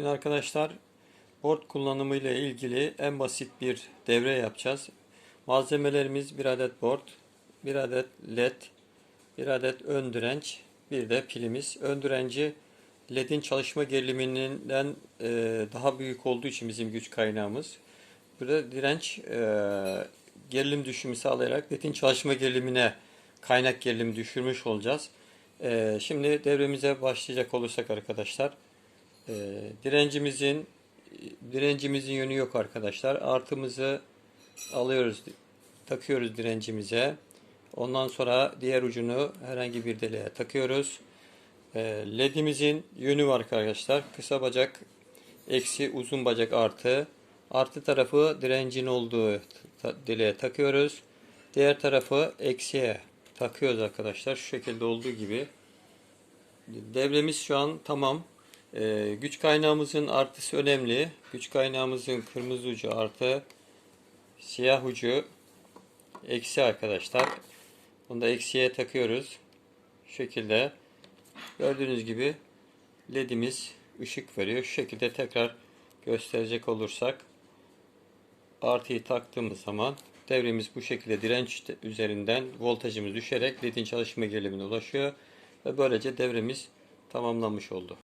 Bugün arkadaşlar board kullanımı ile ilgili en basit bir devre yapacağız. Malzemelerimiz bir adet board, bir adet led, bir adet ön direnç, bir de pilimiz. Ön direnci ledin çalışma geriliminden e, daha büyük olduğu için bizim güç kaynağımız. Burada direnç e, gerilim düşümü sağlayarak ledin çalışma gerilimine kaynak gerilimi düşürmüş olacağız. E, şimdi devremize başlayacak olursak arkadaşlar. E, direncimizin direncimizin yönü yok arkadaşlar. Artımızı alıyoruz, takıyoruz direncimize. Ondan sonra diğer ucunu herhangi bir deliğe takıyoruz. E, LED'imizin yönü var arkadaşlar. Kısa bacak eksi uzun bacak artı. Artı tarafı direncin olduğu deliğe takıyoruz. Diğer tarafı eksiye takıyoruz arkadaşlar. Şu şekilde olduğu gibi. Devremiz şu an tamam. Ee, güç kaynağımızın artısı önemli. Güç kaynağımızın kırmızı ucu artı, siyah ucu eksi arkadaşlar. Bunu da eksiye takıyoruz. Şu şekilde. Gördüğünüz gibi ledimiz ışık veriyor. Şu şekilde tekrar gösterecek olursak artıyı taktığımız zaman devremiz bu şekilde direnç üzerinden voltajımız düşerek ledin çalışma gerilimine ulaşıyor ve böylece devremiz tamamlanmış oldu.